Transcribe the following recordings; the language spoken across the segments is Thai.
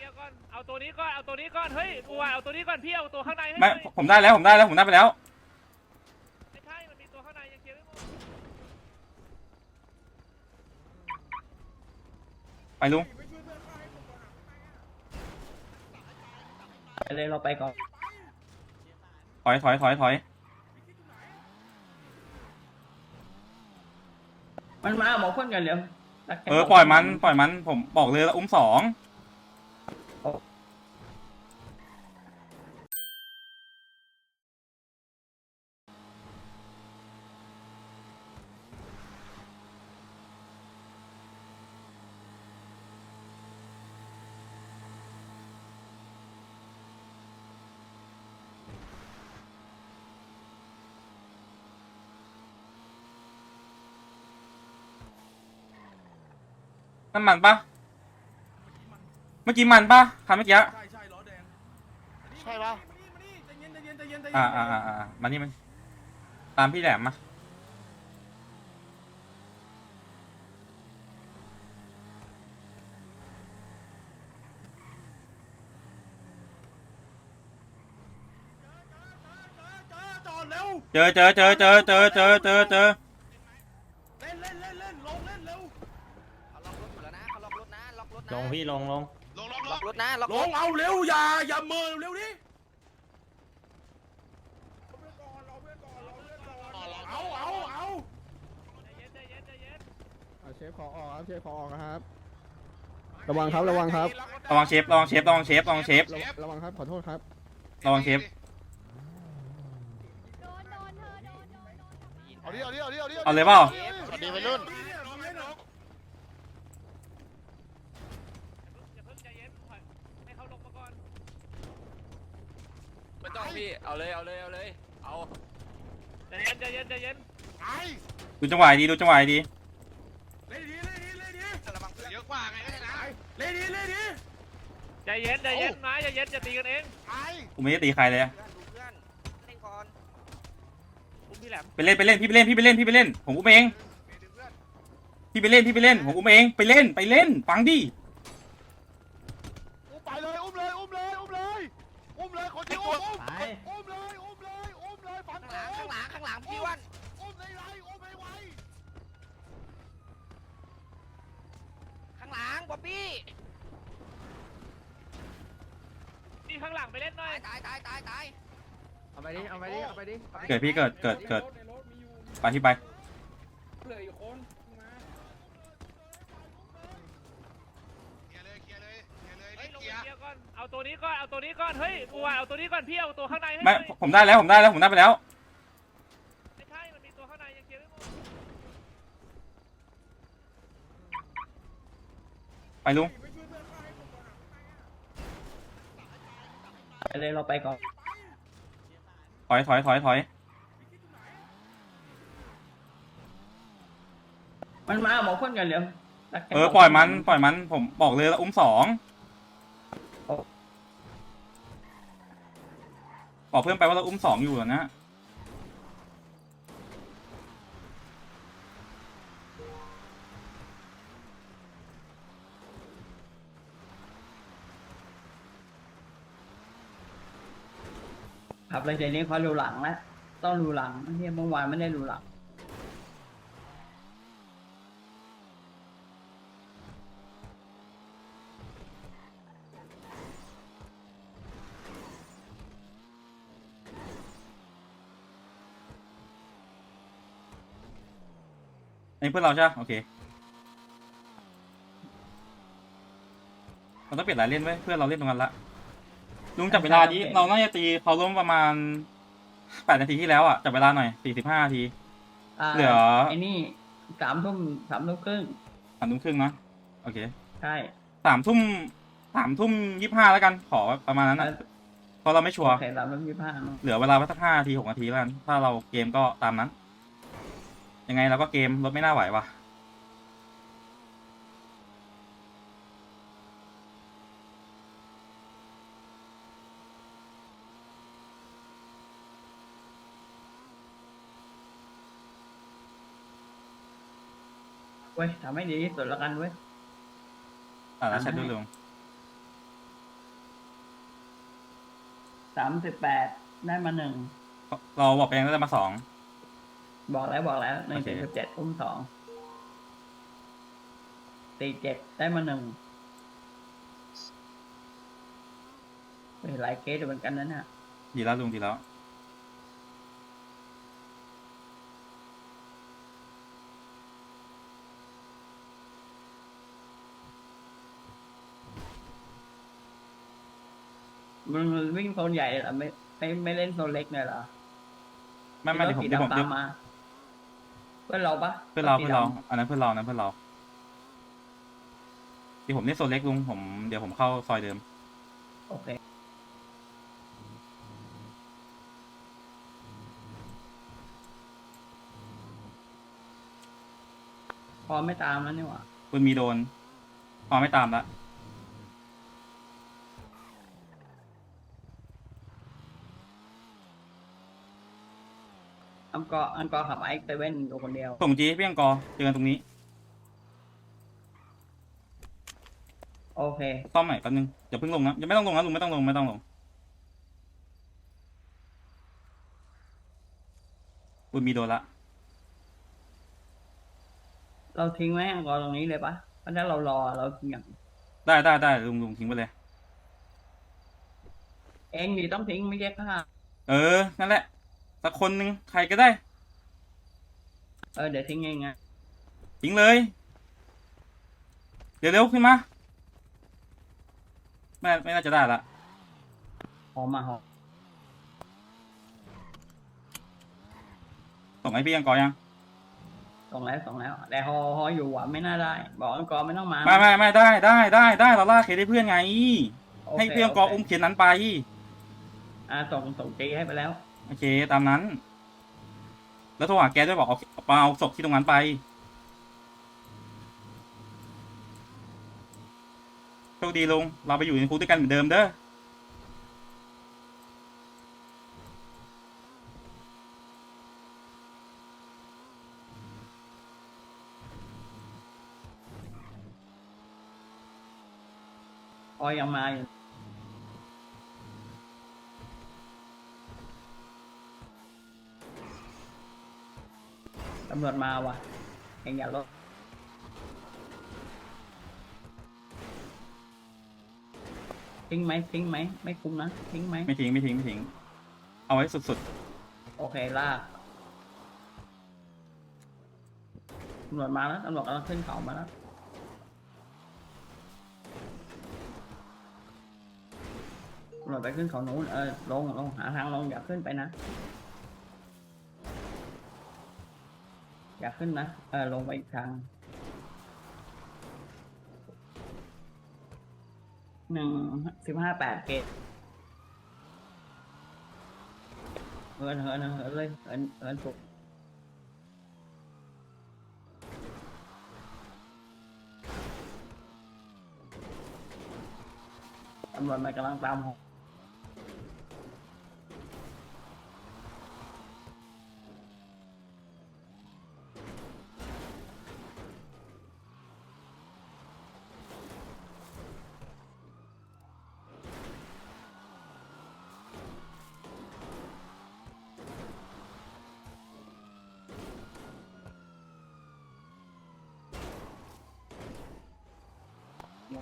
เดี๋ยวก่อนเอาตัวนี้ก่อน เอาตัวนี้ก่อน เฮ้ยกูว่าเอาตัวนี้ก่อนพี่เอาตัวข้างในให้ไม่หน่อยผมได้แล้วผมได้แล้วผมได้ไปแล้ว ไม่ใช่ มันมีตัวข้างในยังเคลียร์ไม่หมดไปลุงไปเลยเราไปก่อน ถอยถอยถอยถอยมันมาหมอพ่นกันเร็วเออปล่อยมันปล่อยมันผมบอกเลยแล้วอุ้มสอง นั่นมันปะเมื่อกี้มันปะคันเมื่อกี้ใช่ใช่ล้อแดงใช่ปะมานี่มานี่ใจเย็นใจเย็นใจเย็นใจเย็นอ่าอ่าอ่าอ่ามานี่มันตามพี่แหลมมาจอดเร็วเจอเจอเจอเจอเจอเจอเจอเจอ ล็อกรถนะลงพี่ลงลงลงลงลล็องกรถนะล็อกลรถงเอาเร็วอย่าอย่าเมินเร็วดิเอาเอาเอาใจเย็นใจเย็นใจเย็นอะเชฟขอออกครับเชฟขอออกครับ ระวังครับระวังครับระวังเชฟระวังเชฟระวังเชฟระวังเชฟระวังระวังครับขอโทษครับระวังเชฟเอาดิเอาดิเอาดิเอาดิเอาเลยเปล่าสวัสดีวัยรุ่น อย่าเพิ่งใจเย็นปล่อยให้เขาลงมาก่อน ไม่ต้องพี่ เอาเลย เอาเลย เอาเลย เอาใจเย็นใจเย็นใจเย็นไอ้ดูจังหวะดีดูจังหวะดีเล่นดีเล่นดีเล่นดีระวังเพื่อนเยอะกว่าไงก็ได้นะเล่นดีเล่นดีใจเย็นใจเย็นมาใจเย็นจะตีกันเองไอ้กูไม่ได้ตีใครเลยอะเพื่อนดูเพื่อนเล่นก่อนอุ้มพี่แหลมไปเล่นไปเล่นพี่ไปเล่นพี่ไปเล่นพี่ไปเล่นผมอุ้มเองพี่ไปเล่นพี่ไปเล่นผมอุ้มเองไปเล่นไปเล่นฟังดิ อุ้มไปเลยอุ้มเลยอุ้มเลยอุ้มเลยอุ้ม เลยคนที่อุ้มอุ้มอุ้มเลยอุ้มเลยอุ้มเลยฝังข้างหแผลัลงข้างหลังข้างหลังพี่อ้วันอุ้มในไรอุ้มให้ไวข้างหลังป๊อปปี้นี่ข้างหลังไปเล่นหน่อตายยตายตายตายตายเอาไปดิ เอาไปดิ เอาไปดิเกิดพี่เกิดเกิดเกิดไปที่ไปเคลียร์เลยเคลียร์เลยเคลียร์เลย เฮ้ยลง เคลี ไป ยร์ เคลียร์ก่อน เอาตัวนี้ก่อนเอาตัวนี้ก่อนเฮ้ยกูว่าเอาตัวนี้ก่อนพี่เอาตัวข้างในให้หไม่น่อยผมได้แล้วผมได้แล้วผมได้ไปแล้ว ไม่ใช่มันมีตัวข้างในยังเคลียร์ไม่หมดไปลุงไปเลยเราไปก่อนถอยถอยถอยถอยมันมาหมอพ่นกันเร็วเออปล่อยมันปล่อยมันผมบอกเลยแล้วอุ้มสอง บอกเพื่อนไปว่าเราอุ้มสองอยู่อะนะขับเลยเดี๋ยวนี้เขาดูหลังแล้วต้องดูหลังเนี่ยเมื่อวานไม่ได้ดูหลัง อันนี้เพื่อนเราใช่ปะโอเคเราต้องเปลี่ยนหลายเล่นไว้ยเพื่อนเราเล่นตรงกันละลุงจับเวลานี้เราน่าจะตีเขาล้มประมาณแปดนาทีที่แล้วอะจับเวลาหน่อยสี่สิบห้านาทีอ่าเหลือไอ้นี่สามทุ่มสามทุ่มครึ่งสามทุ่มครึ่งนะโอเคใช่สามทุ่มสามทุ่มยี่ห้าแล้วกันขอประมาณนั้นนะเพราะเราไม่ชัวร์โอเคสามทุ่มยี่สิบห้าเนอะเหลือเวลาไว้สักห้านาทีหกนาทีแล้วกันถ้าเราเกมก็ตามนั้น ยังไงเราก็เกมรถไม่น่าไหวว่ะเว้ยทำให้ดีที่สุดแล้วกันเว้ยอ่าแล้วแชทดูลุงสามสิบแปดได้มาหนึ่งเราบอกไปยังได้มาสอง บอกแล้วบอกแล้วหนึ่งโอเคสิบเจ็ดอุ้มสองตีเจ็ดได้มาหนึ่งเป็นหลายเคสอยู่เหมือนกันนะเนี่ยดีแล้วลุงดีแล้วมันวิ่งโซนใหญ่เหรอไม่ไม่ไม่เล่นโซนเล็กเลยเหรอไม่ไม่เดี๋ยวผมสีเดี๋ยวผมดำตาเดี๋ยมวมา เพื่อนเราปะเพื่อนเราสีเพื่อนเราดำอันนั้นเพื่อนเราอันนั้นเพื่อนเราที่ผมเล่นโซนเล็กลุงผมเดี๋ยวผมเข้าซอยเดิม โอเคพอไม่ตามแล้วนี่หว่าปืนมีโดนพอไม่ตามละ อัมกออันกอขับไอซ์เซเว่นอยู่คนเดียวส่งจีให้พี่ยังกอเจอกันตรงนี้โอเคซ่อมใหม่แป๊บนึงอย่าเพิ่งลงนะยังไม่ต้องลงนะลุงไม่ต้องลงไม่ต้องลงปืนมีโดนละเราทิ้งไว้อันกอตรงนี้เลยปะเพราะถ้าเรารอเราทิ้งอย่างได้ได้ได้ลุงลุงทิ้งไปเลย เองดีต้องทิ้งไม่ใช่ข้า เออ นั่นแหละ สักคนหนึ่งใครก็ได้ เออเดี๋ยวทิ้งเองไงทิ้งเลย เดี๋ยวเร็วขึ้นมา ไม่ไม่น่าจะได้ละหอมมาหอมส่งให้พี่ยังกอยังส่งแล้วส่งแล้ว แต่ฮอฮออยู่อะไม่น่าได้ บอกอันกอไม่ต้องมาไม่ไม่ไม่ได้ได้ได้ได้เราล่าเคสให้เพื่อนไงโอเคให้พี่ยังกอโคอุ้มเคสนั้นไป อ่าส่งส่งจีให้ไปแล้ว โอเค ตามนั้น แล้วโทรหาแกด้วยบอกเอาเอาเอาศพที่ตรงนั้นไป โชคดีลุง เราไปอยู่ในคุกด้วยกันเหมือนเดิมเด้อพอยังมาอยู่ ตำรวจมาว่ะเองอย่าลดทิ้งไหมทิ้งไหมไม่คุ้มนะทิ้งไหมไม่ทิ้งไม่ทิ้งไม่ทิ้ง เอาไว้สุดโอเคลากตำรวจมาแล้วตำรวจกำลังขึ้นเขามาแล้วตำรวจไปขึ้นเขานู้นเออลงลงหาทางลงอย่าขึ้นไปนะ อย่าขึ้นนะ เออลงไปอีกทางหนึ่งสิบห้าแปดเกตเหินเหินเหินเลยเหินเหินปลุกตำรวจมันกำลังตามหก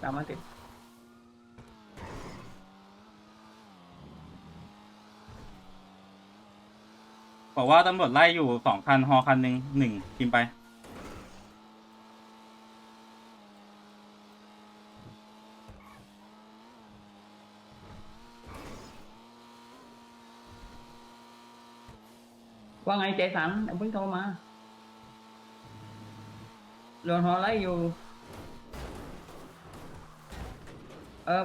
ตามมาติดๆบอกว่าตำรวจไล่อยู่สองคันฮอคันหนึ่งหนึ่งพิมพ์ไป ว่าไงเจสันเดี๋ยวเพิ่งโทรมาโดนหอไล่อยู่ เออ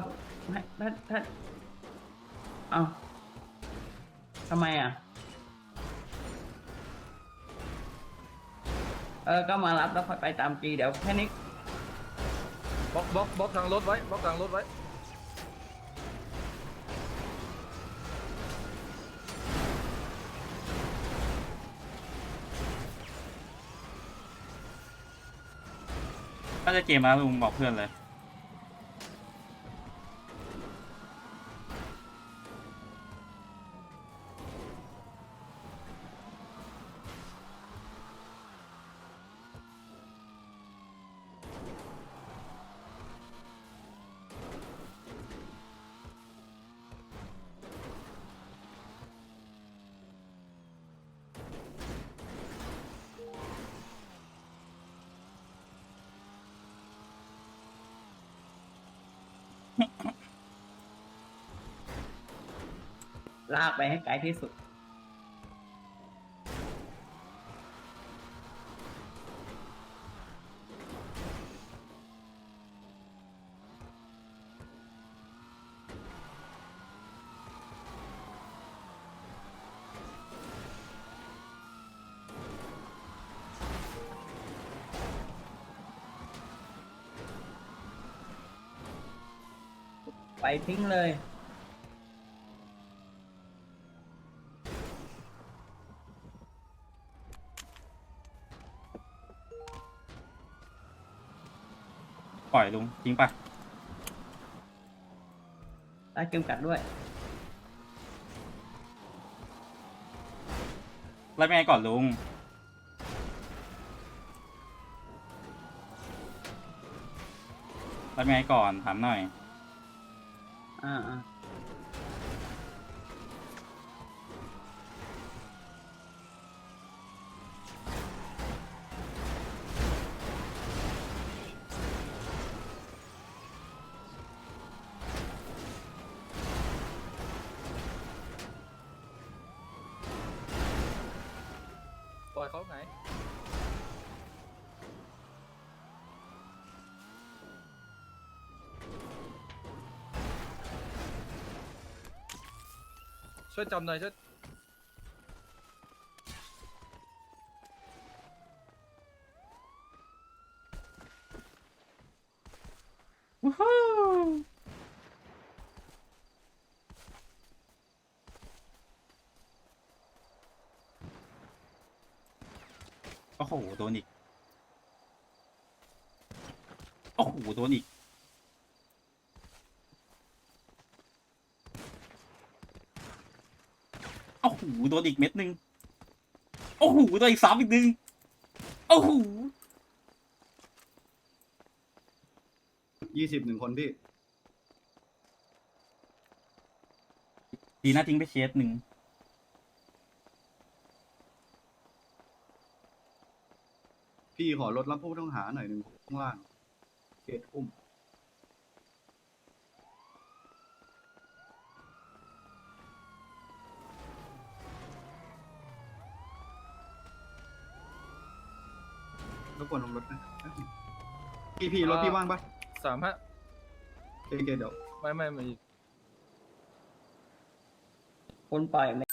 ให้ถ้าถ้าเอาทำไมอะ เออ ก็มารับแล้วค่อยไปตามจีเดี๋ยวแค่นี้ บล็อกบล็อกบล็อกทางรถไว้บล็อกทางรถไว้ ถ้าจะเกมแล้วลุงบอกเพื่อนเลย ลากไปให้ไกลที่สุด ไปทิ้งเลย ล่อยลุงทิ้งไปได้เกมกัดด้วยไล่ไปไงก่อนลุงไล่ไปไงก่อนถามหน่อย อ่าอ่า อยเขาไหนช่วยจำหน่อยช่วยวู้ฮู้โอ้ โหโดนอีก โอ้โหโดนอีก โอ้โหโดนอีกเม็ดหนึ่งโอ้โหโดนอีกสามอีกหนึ่งโอ้โหยี่สิบหนึ่งคนพี่ ดีนะทิ้งไปเคสหนึ่ง พี่ขอรถรับผู้ต้องหาหน่อยหนึ่งข้างล่างเขตอุ้ม รบกวนลงรถนะพี่พี่รถพี่ว่างปะสามฮะโอเคโอเคเดี๋ยว ไม่ไม่ไม่ คนปล่อย